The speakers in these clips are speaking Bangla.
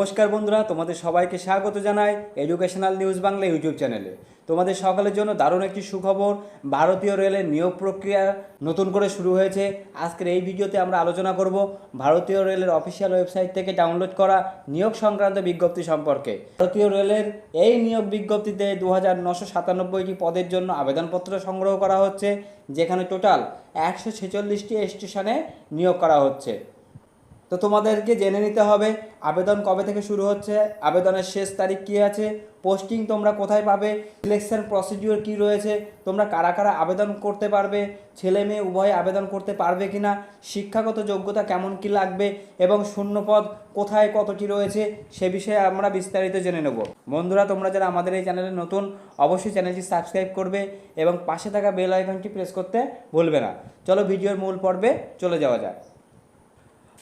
নমস্কার বন্ধুরা, তোমাদের সবাইকে স্বাগত জানাই এডুকেশনাল নিউজ বাংলা ইউটিউব চ্যানেলে তোমাদের সকলের জন্য দারুণ একটি সুখবর, ভারতীয় রেলের নিয়োগ প্রক্রিয়া নতুন করে শুরু হয়েছে। আজকের এই ভিডিওতে আমরা আলোচনা করব ভারতীয় রেলের অফিসিয়াল ওয়েবসাইট থেকে ডাউনলোড করা নিয়োগ সংক্রান্ত বিজ্ঞপ্তি সম্পর্কে। ভারতীয় রেলের এই নিয়োগ বিজ্ঞপ্তিতে দু হাজার নশো সাতানব্বইটি পদের জন্য আবেদনপত্র সংগ্রহ করা হচ্ছে, যেখানে টোটাল একশো ছেচল্লিশটি স্টেশনে নিয়োগ করা হচ্ছে। তো তোমাদেরকে জেনে নিতে হবে, আবেদন কবে থেকে শুরু হচ্ছে, আবেদনের শেষ তারিখ কী আছে পোস্টিং তোমরা কোথায় পাবে সিলেকশন প্রসিডিওর কী রয়েছে, তোমরা কারা কারা আবেদন করতে পারবে, ছেলে মেয়ে উভয়ে আবেদন করতে পারবে কি না শিক্ষাগত যোগ্যতা কেমন কি লাগবে এবং শূন্যপদ কোথায় কতটি রয়েছে, সে বিষয়ে আমরা বিস্তারিত জেনে নেব। বন্ধুরা, তোমরা যারা আমাদের এই চ্যানেলে নতুন, অবশ্যই চ্যানেলটি সাবস্ক্রাইব করবে এবং পাশে থাকা বেল আইকনটি প্রেস করতে ভুলবে না। চলো ভিডিওর মূল পর্বে চলে যাওয়া যাক।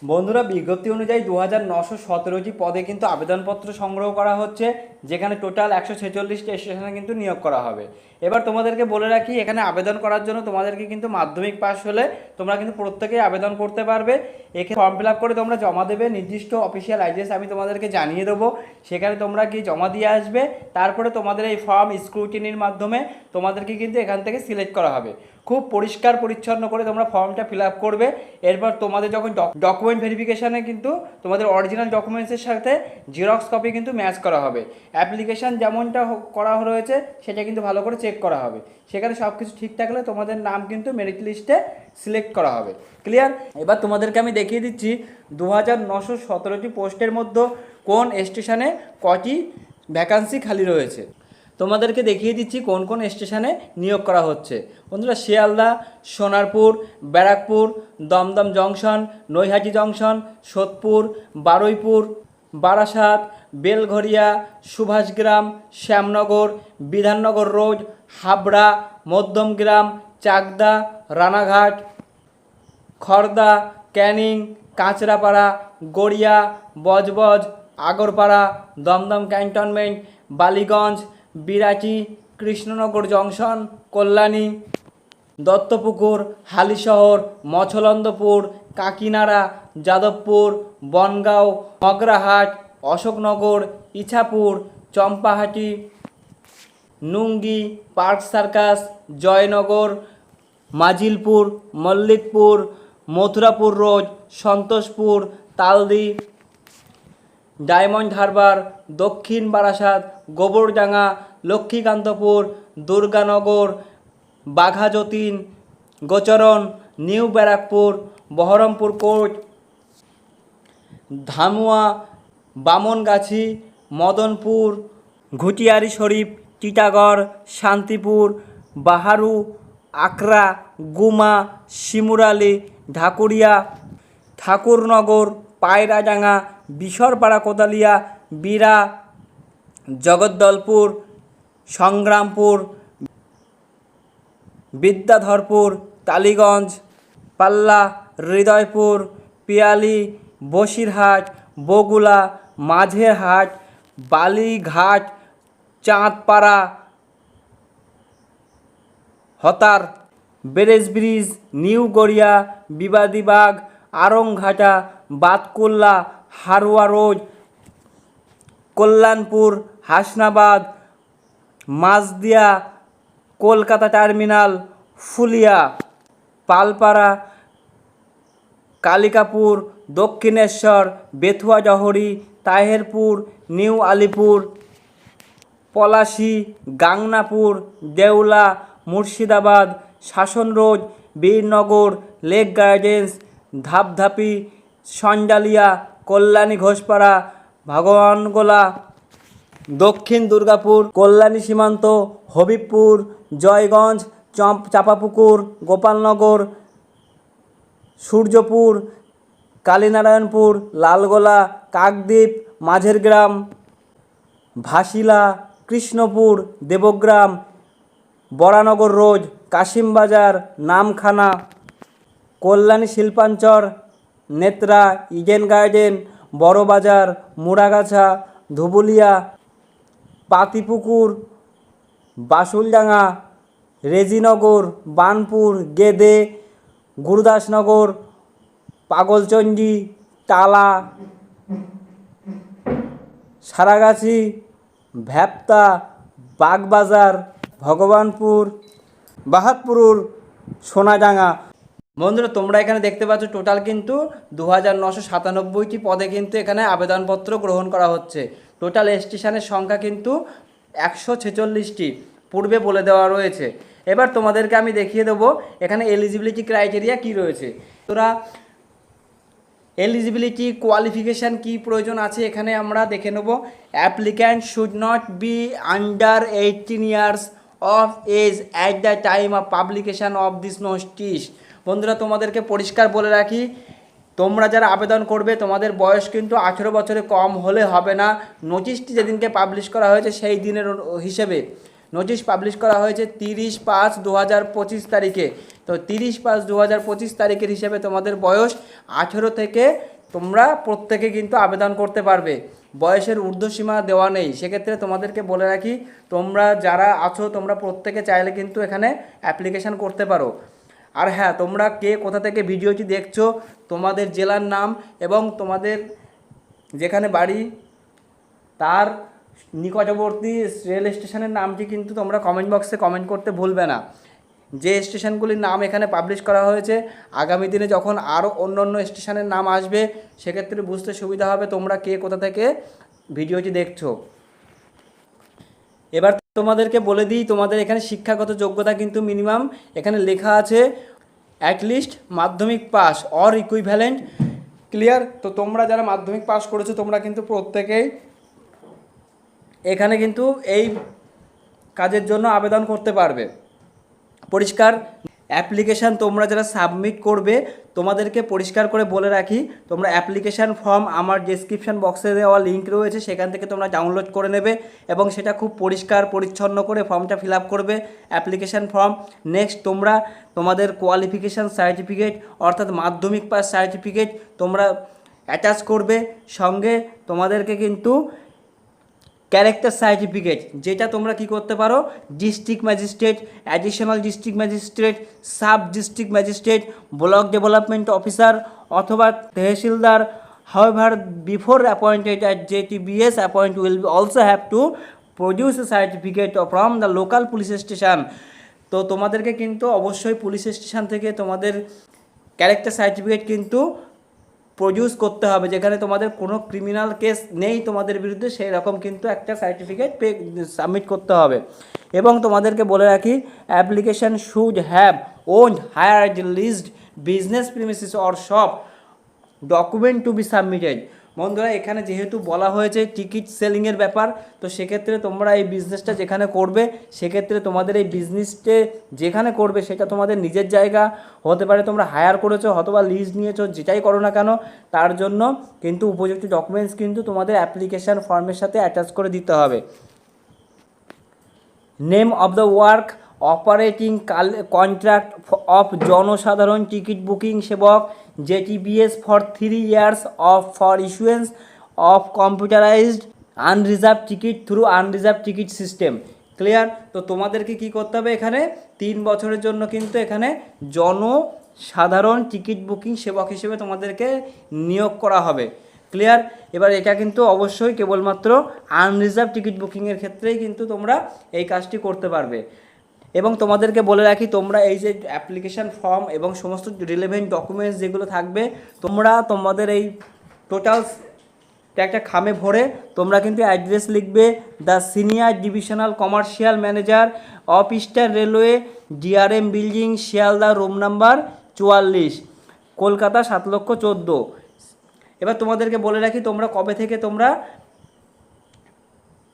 বন্ধুরা, বিজ্ঞপ্তি অনুযায়ী দু হাজার নশো সতেরোটি পদে কিন্তু আবেদনপত্র সংগ্রহ করা হচ্ছে, যেখানে টোটাল একশো ছেচল্লিশটি স্টেশনে কিন্তু নিয়োগ করা হবে। এবার তোমাদেরকে বলে রাখি, এখানে আবেদন করার জন্য তোমাদেরকে কিন্তু মাধ্যমিক পাস হলে তোমরা কিন্তু প্রত্যেকেই আবেদন করতে পারবে। এখানে ফর্ম ফিল করে তোমরা জমা দেবে, নির্দিষ্ট অফিসিয়াল অ্যাড্রেস আমি তোমাদেরকে জানিয়ে দেবো, সেখানে তোমরা কি জমা দিয়ে আসবে। তারপরে তোমাদের এই ফর্ম স্ক্রুটিনির মাধ্যমে তোমাদেরকে কিন্তু এখান থেকে সিলেক্ট করা হবে। খুব পরিষ্কার পরিচ্ছন্ন করে তোমরা ফর্মটা ফিল আপ করবে। এরপর তোমাদের যখন ডকুমেন্ট ভেরিফিকেশানে কিন্তু তোমাদের অরিজিনাল ডকুমেন্টসের সাথে জেরক্স কপি কিন্তু ম্যাচ করা হবে। অ্যাপ্লিকেশান যেমনটা করা রয়েছে, সেটা কিন্তু ভালো করে চেক করা হবে। সেখানে সব কিছু ঠিক থাকলে তোমাদের নাম কিন্তু মেরিট লিস্টে সিলেক্ট করা হবে। ক্লিয়ার এবার তোমাদেরকে আমি দেখিয়ে দিচ্ছি দু হাজার নশো সতেরোটি পোস্টের মধ্যে কোন স্টেশনে কটি ভ্যাকান্সি খালি রয়েছে। তোমাদেরকে দেখিয়ে দিচ্ছি কোন কোন স্টেশনে নিয়োগ করা হচ্ছে। বন্ধুরা, Sealdah, Sonarpur, Barrackpore, Dumdum Junction, Naihati Junction, Sodepur, Baruipur, Barasat Belgharia Subhashgram, Shyamnagar, Bidhannagar Road, Habra, Madhyamgram, Chakdaha, Ranaghat Khardah Canning, Kanchrapara, Garia, Budge Budge, Agarpara, Dumdum Cantonment, Ballygunge Birati Krishnanagar Junction, Kalyani, Duttapukur, Halisahar, Machhalandapur, Kakinara, Jadavpur, Bongaon, Magrahat, Ashoknagar, Ichhapur, Champahati, Nungi, Park Circus, Jaynagar, Majilpur, Mallikpur, Mathurapur Road, Santoshpur, Taldi, Diamond Harbour, Dakshin Barasat, Gobardanga Lakshmikantapur, Durganagar, Baghajatin, Gocharan, New Barrackpore, Berhampore Court, Dhamua, Bamangachhi, Madanpur, Ghutiari Sharif, Titagarh, Santipur, Baharu Akra Guma, Shimurali, Dhakuria, Thakurnagar, Payradanga, Bisharpara Kodalia Bira Jagaddalpur Sangrampur, Bidyadharpur, Tollygunge, Palla, Hridaypur, Piyali, Basirhat, Bagula, Majerhat, Balighat, Chandpara, Hatar Bridge New Garia, Bibadibag, Aranghata, Batkulla, Harua Road, Kalyanpur, Hasnabad Majhdia Kolkata Terminal, Phulia, Palpara, Kalikapur, Dakshineswar, Bethua Jahari, Taherpur, New Alipore, Palashi, Gangnapur, Deula, Murshidabad, Sasan Road, Birnagar, Lake Gardens, Dhapdhapi, Sanjalia, Kalyani Ghoshpara, Bhagwangola Dakshin Durgapur, Kalyani Simanta, Habibpur, Joyganj, champ, Chapapukur, Gopalnagar, Suryapur, Kalinarayanpur, Lalgola, Kakdwip Majher Gram Bhasila Krishnapur, Debagram, Baranagar Road, Kasimbazar, Namkhana, Kalyani Shilpanchal, Netra Eden Garden Barabazar, Muragachha, Dhubulia Patipukur, Basuldanga, Rejinagar, Banpur, Gede, Gurudasnagar, Paglachandi, Tala, Saragachhi, Bhapta, Bagbazar, Bhagwanpur Bahatpur Sonadanga. বন্ধুরা, তোমরা এখানে দেখতে পাচ্ছ টোটাল কিন্তু দু হাজার নশো সাতানব্বইটি পদে কিন্তু এখানে আবেদনপত্র গ্রহণ করা হচ্ছে। টোটাল স্টেশনের সংখ্যা কিন্তু একশো ছেচল্লিশটি পূর্বে বলে দেওয়া রয়েছে। এবার তোমাদেরকে আমি দেখিয়ে দেবো এখানে এলিজিবিলিটি ক্রাইটেরিয়া কি রয়েছে। তোরা এলিজিবিলিটি কোয়ালিফিকেশান কি প্রয়োজন আছে এখানে আমরা দেখে নেব। Applicant should not be under eighteen years of age at the time of publication of this notice বন্ধুরা, তোমাদেরকে পরিষ্কার বলে রাখি তোমরা যারা আবেদন করবে, তোমাদের বয়স কিন্তু আঠেরো বছরে কম হলে হবে না। নোটিশটি যেদিনকে পাবলিশ করা হয়েছে, সেই দিনের হিসেবে। নোটিশ পাবলিশ করা হয়েছে তিরিশ পাঁচ দু পঁচিশ তারিখে। তো তিরিশ পাঁচ দু পঁচিশ তারিখের হিসেবে তোমাদের বয়স আঠেরো থেকে তোমরা প্রত্যেকে কিন্তু আবেদন করতে পারবে। বয়সের ঊর্ধ্বসীমা দেওয়া নেই। সেক্ষেত্রে তোমাদেরকে বলে রাখি, তোমরা যারা আছো, তোমরা প্রত্যেকে চাইলে কিন্তু এখানে অ্যাপ্লিকেশান করতে পারো। আর হ্যাঁ তোমরা কে কোথা থেকে ভিডিওটি দেখছ, তোমাদের জেলার নাম এবং তোমাদের যেখানে বাড়ি, তার নিকটবর্তী রেল স্টেশনের নামটি কিন্তু তোমরা কমেন্ট বক্সে কমেন্ট করতে ভুলবে না। যে স্টেশনগুলির নাম এখানে পাবলিশ করা হয়েছে, আগামী দিনে যখন আরও অন্য অন্য স্টেশনের নাম আসবে, সেক্ষেত্রে বুঝতে সুবিধা হবে তোমরা কে কোথা থেকে ভিডিওটি দেখছ। এবার তোমাদেরকে বলে দিই, তোমাদের এখানে শিক্ষাগত যোগ্যতা কিন্তু মিনিমাম এখানে লেখা আছে অ্যাটলিস্ট মাধ্যমিক পাস অর ইকুইভ্যালেন্ট ক্লিয়ার তো তোমরা যারা মাধ্যমিক পাস করেছ, তোমরা কিন্তু প্রত্যেকেই এখানে কিন্তু এই কাজের জন্য আবেদন করতে পারবে। পরিষ্কার? অ্যাপ্লিকেশান তোমরা যারা সাবমিট করবে, তোমাদেরকে পরিষ্কার করে বলে রাখি, তোমরা অ্যাপ্লিকেশান ফর্ম আমার ডেসক্রিপশান বক্সে দেওয়া লিঙ্ক রয়েছে, সেখান থেকে তোমরা ডাউনলোড করে নেবে এবং সেটা খুব পরিষ্কার, পরিচ্ছন্ন করে ফর্মটা ফিল করবে, অ্যাপ্লিকেশান ফর্ম। নেক্সট তোমরা তোমাদের কোয়ালিফিকেশান সার্টিফিকেট অর্থাৎ মাধ্যমিক পাস সার্টিফিকেট তোমরা অ্যাটাচ করবে। সঙ্গে তোমাদেরকে কিন্তু ক্যারেক্টার সার্টিফিকেট যেটা তোমরা কি করতে পারো? District magistrate additional district magistrate sub district magistrate block development officer অথবা tehsildar. However, before appointed at JTBS appoint will also have to produce a certificate from the local police station তো তোমাদেরকে কিন্তু অবশ্যই পুলিশ স্টেশন থেকে তোমাদের ক্যারেক্টার সার্টিফিকেট কিন্তু প্রডিউস করতে হবে। যেখানে তোমাদের কোনো ক্রিমিনাল কেস নেই তোমাদের বিরুদ্ধে সেই রকম কিন্তু একটা সার্টিফিকেট পে সাবমিট করতে হবে। এবং তোমাদেরকে বলে রাখি application should have own hire list business premises or shop document to be submitted বন্ধুরা, এখানে যেহেতু বলা হয়েছে টিকিট সেলিংয়ের ব্যাপার, তো সেক্ষেত্রে তোমরা এই বিজনেসটা যেখানে করবে, সেক্ষেত্রে তোমাদের এই বিজনেসটে যেখানে করবে, সেটা তোমাদের নিজের জায়গা। হতে পারে তোমরা হায়ার করেছ, অথবা লিজ নিয়েছো, যেটাই করো না কেন, তার জন্য কিন্তু উপযুক্ত ডকুমেন্টস কিন্তু তোমাদের অ্যাপ্লিকেশান ফর্মের সাথে অ্যাটাচ করে দিতে হবে। Name of the work operating call, contract of Jansadharan ticket booking sevak JTBS for three years of, for issuance of computerised unreserved ticket through unreserved ticket system. Clear? তো তোমাদেরকে কি করতে হবে এখানে? তিন বছরের জন্য কিন্তু এখানে জনসাধারণ টিকিট বুকিং সেবক হিসেবে তোমাদেরকে নিয়োগ করা হবে। ক্লিয়ার? এবার এটা কিন্তু অবশ্যই কেবলমাত্র আনরিজার্ভ টিকিট বুকিংয়ের ক্ষেত্রেই কিন্তু তোমরা এই কাজটি করতে পারবে। এবং তোমাদেরকে বলে রাখি, তোমরা এই যে অ্যাপ্লিকেশান ফর্ম এবং সমস্ত রিলেভেন্ট ডকুমেন্টস যেগুলো থাকবে, তোমরা তোমাদের এই টোটাল একটা খামে ভরে তোমরা কিন্তু অ্যাড্রেস লিখবে the senior divisional commercial manager of Eastern Railway DRM building Sealdah room number চুয়াল্লিশ, কলকাতা সাত লক্ষ চোদ্দ। এবার তোমাদেরকে বলে রাখি, তোমরা কবে থেকে তোমরা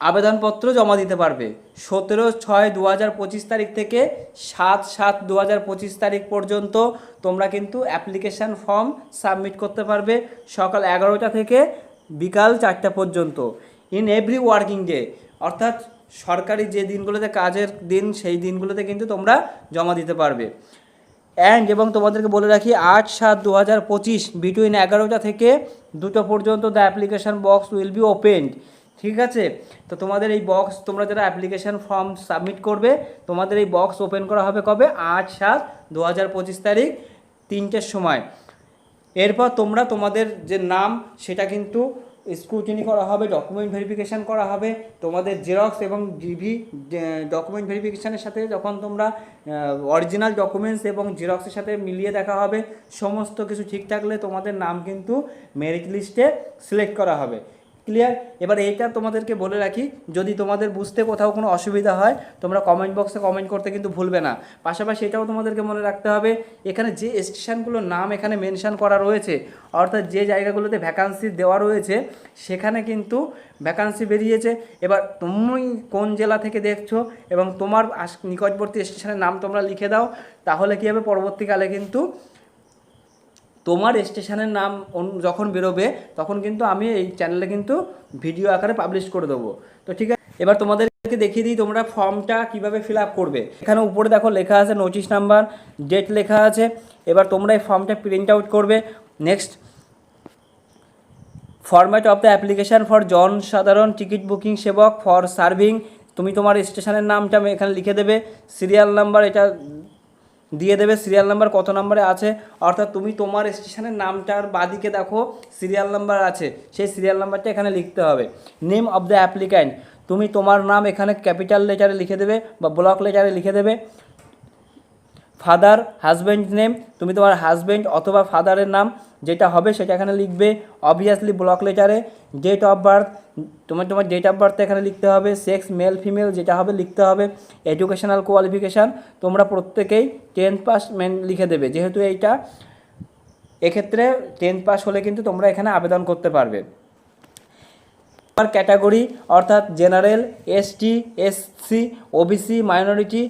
আবেদনপত্র জমা দিতে পারবে। সতেরো ছয় দু হাজার পঁচিশ তারিখ থেকে সাত সাত দু হাজার পঁচিশ তারিখ পর্যন্ত তোমরা কিন্তু অ্যাপ্লিকেশান ফর্ম সাবমিট করতে পারবে সকাল এগারোটা থেকে বিকাল চারটা পর্যন্ত ইন এভরি ওয়ার্কিং ডে। অর্থাৎ সরকারি যে দিনগুলোতে কাজের দিন, সেই দিনগুলোতে কিন্তু তোমরা জমা দিতে পারবে। অ্যান্ড এবং তোমাদেরকে বলে রাখি, আট সাত দু হাজার পঁচিশ বিটুইন এগারোটা থেকে দুটো পর্যন্ত the application box will be opened ঠিক আছে? তো তোমাদের এই বক্স তোমরা যারা অ্যাপ্লিকেশান ফর্ম সাবমিট করবে, তোমাদের এই বক্স ওপেন করা হবে কবে? আট সাত দু তারিখ, তিনটের সময়। এরপর তোমরা তোমাদের যে নাম, সেটা কিন্তু স্ক্রুটিনি করা হবে ডকুমেন্ট ভেরিফিকেশান করা হবে। তোমাদের জেরক্স এবং জিভি ডকুমেন্ট ভেরিফিকেশানের সাথে যখন তোমরা অরিজিনাল ডকুমেন্টস এবং জেরক্সের সাথে মিলিয়ে দেখা হবে, সমস্ত কিছু ঠিক থাকলে তোমাদের নাম কিন্তু মেরিট লিস্টে সিলেক্ট করা হবে। ক্লিয়ার এবার এইটা তোমাদেরকে বলে রাখি, যদি তোমাদের বুঝতে কোথাও কোনো অসুবিধা হয়, তোমরা কমেন্ট বক্সে কমেন্ট করতে কিন্তু ভুলবে না। পাশাপাশি এটাও তোমাদেরকে মনে রাখতে হবে, এখানে যে স্টেশনগুলোর নাম এখানে মেনশন করা রয়েছে, অর্থাৎ যে জায়গাগুলোতে ভ্যাকান্সি দেওয়া রয়েছে, সেখানে কিন্তু ভ্যাকান্সি বেরিয়েছে। এবার তুমি কোন জেলা থেকে দেখছ এবং তোমার নিকটবর্তী স্টেশনের নাম তোমরা লিখে দাও, তাহলে কী হবে? পরবর্তীকালে কিন্তু তোমার স্টেশনের নাম যখন বেরোবে, তখন কিন্তু আমি এই চ্যানেলে কিন্তু ভিডিও আকারে পাবলিশ করে দেবো। তো ঠিক আছে, এবার তোমাদেরকে দেখিয়ে দিই তোমরা ফর্মটা কীভাবে ফিল করবে। এখানে উপরে দেখো লেখা আছে নোটিশ নাম্বার ডেট লেখা আছে। এবার তোমরা এই ফর্মটা প্রিন্ট আউট করবে। Next format of the application for Jansadharan ticket booking sevak for serving তুমি তোমার স্টেশনের নামটা এখানে লিখে দেবে। সিরিয়াল নাম্বার এটা দিয়ে দেবে সিরিয়াল নাম্বার কত নাম্বারে আছে, অর্থাৎ তুমি তোমার স্টেশনের নামটার বাদিকে দেখো সিরিয়াল নাম্বার আছে, সেই সিরিয়াল নাম্বারটা এখানে লিখতে হবে। নেম অব দ্য অ্যাপ্লিক্যান্ট তুমি তোমার নাম এখানে ক্যাপিটাল লেটারে লিখে দেবে বা ব্লক লেটারে লিখে দেবে। ফাদার হাজব্যান্ড নেম, তুমি তোমার হাজব্যান্ড অথবা ফাদারের নাম যেটা হবে সেটা এখানে লিখবে অবভিয়াসলি ব্লক লেটারে ডেট অফ বার্থ তোমার তোমার ডেট অফ বার্থ এখানে লিখতে হবে সেক্স মেল ফিমেল যেটা হবে লিখতে হবে এডুকেশনাল কোয়ালিফিকেশান তোমরা প্রত্যেকেই টেন্থ পাস মেন লিখে দেবে, যেহেতু এইটা এক্ষেত্রে টেন্থ পাস হলে কিন্তু তোমরা এখানে আবেদন করতে পারবে। তোমার ক্যাটাগরি অর্থাৎ general ST SC OBC minority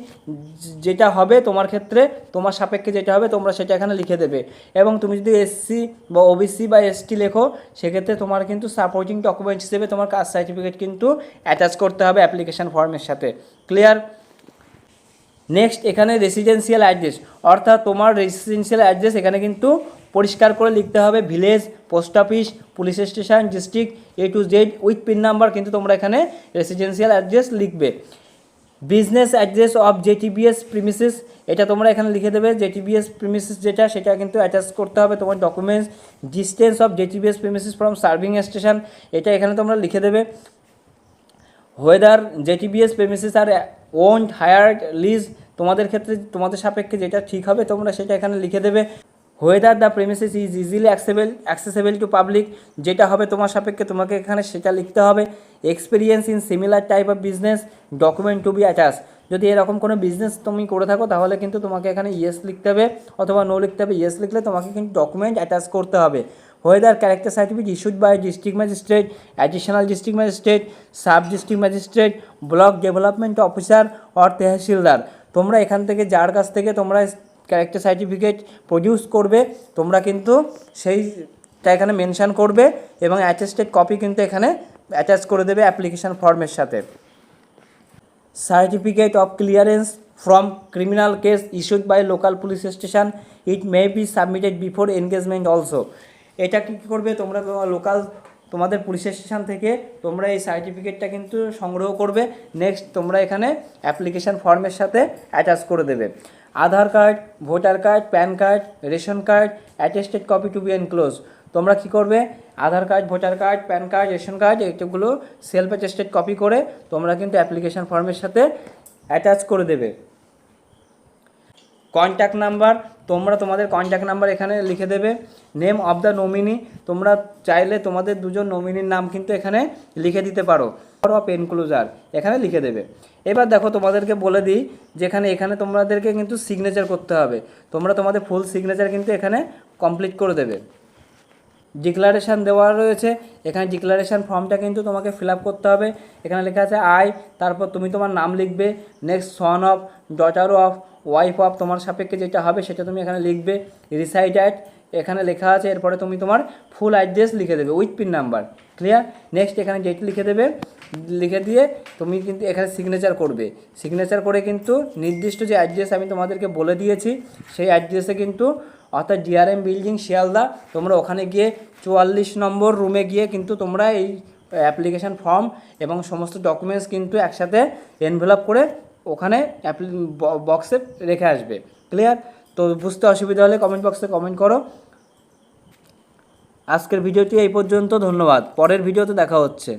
যেটা হবে তোমার ক্ষেত্রে, তোমার সাপেক্ষে যেটা হবে, তোমরা সেটা এখানে লিখে দেবে। এবং তুমি যদি এসসি বা ওবিসি বা এসটি লেখো, সেক্ষেত্রে তোমার কিন্তু সাপোর্টিং ডকুমেন্ট হিসেবে তোমার কাস্ট সার্টিফিকেট কিন্তু অ্যাটাচ করতে হবে অ্যাপ্লিকেশন ফর্মের সাথে। ক্লিয়ার নেক্সট এখানে রেসিডেন্সিয়াল অ্যাড্রেস অর্থাৎ তোমার রেসিডেন্সিয়াল অ্যাড্রেস এখানে কিন্তু পরিষ্কার করে লিখতে হবে village, post office, police station, district A to Z with pin number কিন্তু তোমরা এখানে রেসিডেন্সিয়াল অ্যাড্রেস লিখবে। Business address of JTBS premises এটা তোমরা এখানে লিখে দেবে। জেটিবিএস প্রিমিসিস যেটা, সেটা কিন্তু অ্যাটাচ করতে হবে তোমার documents distance of JTBS premises from serving station এটা এখানে তোমরা লিখে দেবে। ওয়েদার জেটিবিএস প্রেমিসিস আর ওন্ড হায়ার্ড লিজ তোমাদের ক্ষেত্রে, তোমাদের সাপেক্ষে যেটা ঠিক হবে তোমরা সেটা এখানে লিখে দেবে। Whether the premises is easily accessible accessible to public যেটা হবে তোমার সাপেক্ষে তোমাকে এখানে সেটা লিখতে হবে। Experience in similar type of business document to be attach যদি এরকম কোনো বিজনেস তুমি করে থাকো, তাহলে কিন্তু তোমাকে এখানে ইয়েস লিখতে হবে, অথবা নো লিখতে হবে। ইয়েস লিখলে তোমাকে কিন্তু ডকুমেন্ট অ্যাটাচ করতে হবে। Whether character certificate issued by district magistrate additional district magistrate sub district magistrate block development officer or tehsildar তোমরা এখান থেকে, যার কাছ থেকে তোমরা ক্যারেক্টার সার্টিফিকেট প্রডিউস করবে, তোমরা কিন্তু সেইটা এখানে মেনশন করবে এবং অ্যাটেস্টেড কপি কিন্তু এখানে অ্যাটাচ করে দেবে অ্যাপ্লিকেশন ফর্মের সাথে। Certificate of clearance from criminal case issued by local police station, it may be submitted before engagement also. এটা কি করবে? তোমরা লোকাল তোমাদের পুলিশ স্টেশন থেকে তোমরা এই সার্টিফিকেটটা কিন্তু সংগ্রহ করবে। নেক্সট তোমরা এখানে অ্যাপ্লিকেশন ফর্মের সাথে অ্যাটাচ করে দেবে। Aadhaar card, voter card, PAN card, ration card attested copy to be enclose তোমরা কি করবে? Aadhaar card, voter card, PAN card, ration card এইগুলো সেলফ অ্যাটেস্টেড কপি করে তোমরা কিন্তু অ্যাপ্লিকেশন ফর্মের সাথে অ্যাটাচ করে দেবে। কন্ট্যাক্ট নাম্বার তোমরা তোমাদের কন্ট্যাক্ট নাম্বার এখানে লিখে দেবে। নেম অফ দ্য নমিনি তোমরা চাইলে তোমাদের দুজন নমিনির নাম কিন্তু এখানে লিখে দিতে পারো। অফ এনক্লোজার এখানে লিখে দেবে। এবার দেখো তোমাদেরকে বলে দিই, যেখানে এখানে তোমাদেরকে কিন্তু সিগনেচার করতে হবে। তোমরা তোমাদের ফুল সিগনেচার কিন্তু এখানে কমপ্লিট করে দেবে। ডিক্লারেশান দেওয়া রয়েছে। এখানে ডিক্লারেশান ফর্মটা কিন্তু তোমাকে ফিল করতে হবে। এখানে লেখা আছে আই তারপর তুমি তোমার নাম লিখবে। Next son of daughter of wife of তোমার সাপেক্ষে যেটা হবে সেটা তুমি এখানে লিখবে। রিসাইড অ্যাট এখানে লেখা আছে, এরপরে তুমি তোমার ফুল অ্যাড্রেস লিখে দেবে with pin number clear next এখানে ডেট লিখে দেবে। লিখে দিয়ে তুমি কিন্তু এখানে সিগনেচার করবে। সিগনেচার করে কিন্তু নির্দিষ্ট যে অ্যাড্রেস আমি তোমাদেরকে বলে দিয়েছি, সেই অ্যাড্রেসে কিন্তু অর্থাৎ ডিআরএম বিল্ডিং শিয়ালদা, তোমরা ওখানে গিয়ে চুয়াল্লিশ নম্বর রুমে গিয়ে কিন্তু তোমরা এই অ্যাপ্লিকেশান ফর্ম এবং সমস্ত ডকুমেন্টস কিন্তু একসাথে এনভেলপ করে ওখানে বক্সে রেখে আসবে। ক্লিয়ার তো বুঝতে অসুবিধা হলে কমেন্ট বক্সে কমেন্ট করো। আজকের ভিডিওটি এই পর্যন্ত ধন্যবাদ। পরের ভিডিওতে দেখা হচ্ছে।